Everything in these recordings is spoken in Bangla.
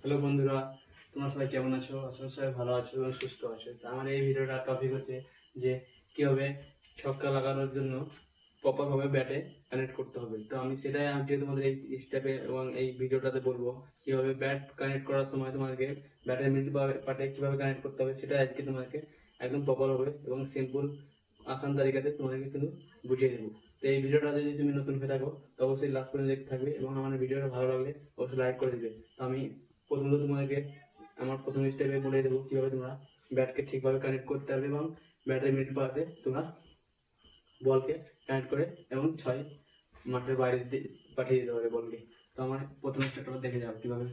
হ্যালো বন্ধুরা, তোমরা সবাই কেমন আছো? আশা সবাই ভালো আছো এবং সুস্থ আছো। তো আমার এই ভিডিওটা টপিক হচ্ছে যে কীভাবে ছক্কা লাগানোর জন্য প্রপারভাবে ব্যাটে কানেক্ট করতে হবে। তো আমি সেটাই আজকে তোমাদের এই স্টেপে এবং এই ভিডিওটাতে বলব। কীভাবে ব্যাট কানেক্ট করার সময় তোমাদেরকে ব্যাটের মিডল পার্টে কীভাবে কানেক্ট করতে হবে সেটা আজকে তোমাদেরকে একদম প্রপার হবে এবং সিম্পল আসান তালিকাতে তোমাদেরকে কিন্তু বুঝিয়ে দেবো। তো এই ভিডিওটাতে যদি তুমি নতুন হয়ে থাকো, তো অবশ্যই লাস্ট পর্যন্ত দেখতে থাকবে এবং আমার ভিডিওটা ভালো লাগলে অবশ্যই লাইক করে দেবে। তো আমি প্রথমত তোমাদেরকে আমার প্রথম স্টেপে বলে দেবো কীভাবে তোমরা ব্যাটকে ঠিকভাবে কানেক্ট করতে পারবে এবং ব্যাটের মিডল পার্টে তোমরা বলকে কানেক্ট করে এবং ছয় মাঠের বাইরে পাঠিয়ে দিতে হবে বলকে তো আমার প্রথম স্টেপটা দেখে যাও কীভাবে।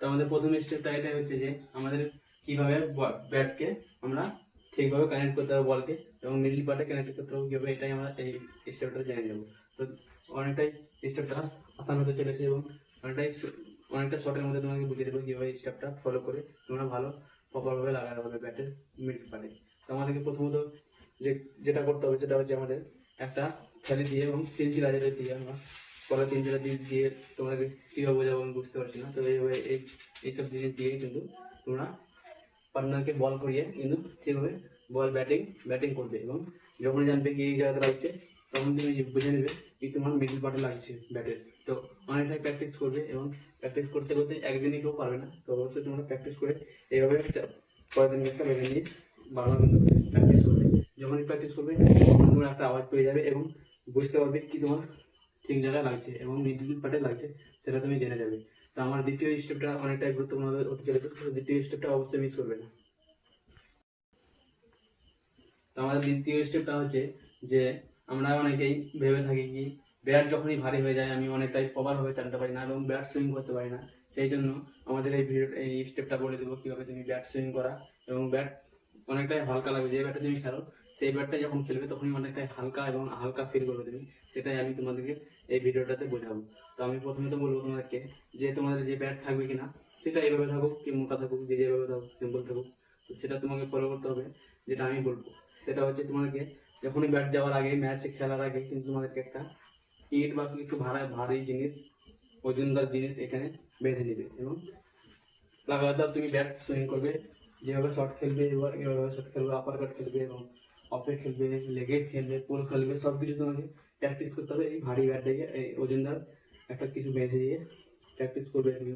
তো আমাদের প্রথম স্টেপটা এটাই হচ্ছে যে আমাদের কীভাবে ব্যাটকে আমরা ঠিকভাবে কানেক্ট করতে হবে বলকে এবং মিডল পার্টে কানেক্ট করতে হবে কীভাবে এটাই আমরা এই স্টেপটা জেনে যাব তো অনেকটাই স্টেপটা আসান হতে চলেছে এবং অনেকটাই অনেকটা শর্টের মধ্যে তোমাকে বুঝিয়ে দেবো কীভাবে এই স্টেপটা ফলো করে তোমরা ভালো প্রপারভাবে লাগাতে হবে ব্যাটের মিডল পার্টে তো আমাদেরকে প্রথমত যে, যেটা করতে হবে সেটা হচ্ছে আমাদের একটা থ্যালি দিয়ে এবং চিলা যেটা দিয়ে আমরা কলা তিন চিলা দিয়ে দিয়ে তোমাদেরকে কীভাবে বোঝাবো আমি বুঝতে পারছি না। তো এইভাবে এই এইসব জিনিস দিয়ে কিন্তু তোমরা পার্টনারকে বল করিয়ে কিন্তু ঠিকভাবে বল ব্যাটিং ব্যাটিং করবে এবং যখন জানবে কি এই জায়গাতে লাগছে, তখন তুমি বুঝে নেবে কি তোমার মিডল পার্টে লাগছে ব্যাটের তো অনেকটাই প্র্যাকটিস করবে এবং প্র্যাকটিস করতে করতে একদিনই কেউ পারবে না। তো অবশ্যই তোমরা প্র্যাকটিস করে এইভাবে পরের দিন একটা বেঁধে নিয়ে বারবার কিন্তু প্র্যাকটিস করবে। যখনই প্র্যাকটিস করবে, তখন তোমরা একটা আওয়াজ পেয়ে যাবে এবং বুঝতে পারবে কি তোমার ঠিক জায়গায় লাগছে এবং মিডল পার্টে লাগছে, সেটা তুমি জেনে যাবে। তো আমার দ্বিতীয় স্টেপটা অনেকটাই গুরুত্বপূর্ণ হতে চলেছে দ্বিতীয় স্টেপটা অবশ্যই মিস করবে না। তো আমাদের দ্বিতীয় স্টেপটা হচ্ছে যে, আমরা অনেকেই ভেবে থাকি কি ব্যাট যখনই ভারী হয়ে যায়, আমি অনেকটাই প্রপারভাবে চালাতে পারি না এবং ব্যাট সুইং করতে পারি না। সেই জন্য আমাদের এই ভিডিও এই স্টেপটা বলে দেবো কীভাবে তুমি ব্যাট সুইং করা এবং ব্যাট অনেকটাই হালকা লাগবে যে ব্যাটটা তুমি খেলো, সেই ব্যাটটা যখন খেলবে তখনই অনেকটাই হালকা এবং হালকা ফিল করবে তুমি। সেটাই আমি তোমাদেরকে এই ভিডিওটাতে বোঝাবো। তো আমি প্রথমে তো বলব তোমাদেরকে যে তোমাদের যে ব্যাট থাকবে কিনা, সেটা এইভাবে থাকুক কি মোটা থাকুক, যে যেভাবে থাকুক সিম্পল থাকুক। তো সেটা তোমাকে ফলো করতে হবে, যেটা আমি বলব। সেটা হচ্ছে তোমাদেরকে যখনই ব্যাট যাওয়ার আগে ম্যাচ খেলার আগে কিন্তু তোমাদেরকে একটা ইট বা একটু ভারী ভারী জিনিস, ওজনদার জিনিস এখানে বেঁধে নেবে এবং লাগাতার তুমি ব্যাট সুইং করবে, যেভাবে শর্ট খেলবে, এবার এভাবে শর্ট খেলবে আপার কাট খেলবে এবং অফে খেলবে লেগে খেলবে পোল খেলবে সব কিছু তোমাকে প্র্যাকটিস করতে হবে। এই ভারী ব্যাটটাকে এই ওজনদার একটা কিছু বেঁধে দিয়ে প্র্যাকটিস করবে তুমি।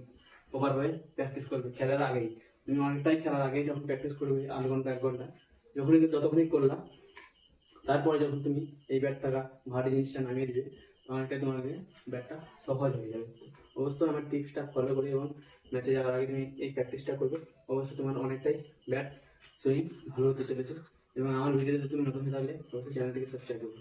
প্রপারভাবে প্র্যাকটিস করবে, খেলার আগেই। তুমি অনেকটাই খেলার আগেই যখন প্র্যাকটিস করবে, আধ ঘণ্টা, এক ঘণ্টা, যখনই যতক্ষণই করলা, তারপরে যখন তুমি এই ব্যাটটাকা ভারী জিনিসটা নামিয়ে দিবে অনেকটাই তোমাকে ব্যাটটা সহজ হয়ে যাবে। অবশ্যই আমার টিপসটা ফলো করি এবং ম্যাচে যাওয়ার আগে তুমি এই প্র্যাকটিসটা করবে। অবশ্যই তোমার অনেকটাই ব্যাট সুইং ভালো হতে চলেছে এবং আমার ভিডিওতে তুমি নতুন থাকলে অবশ্যই চ্যানেলটিকে সাবস্ক্রাইব করবে।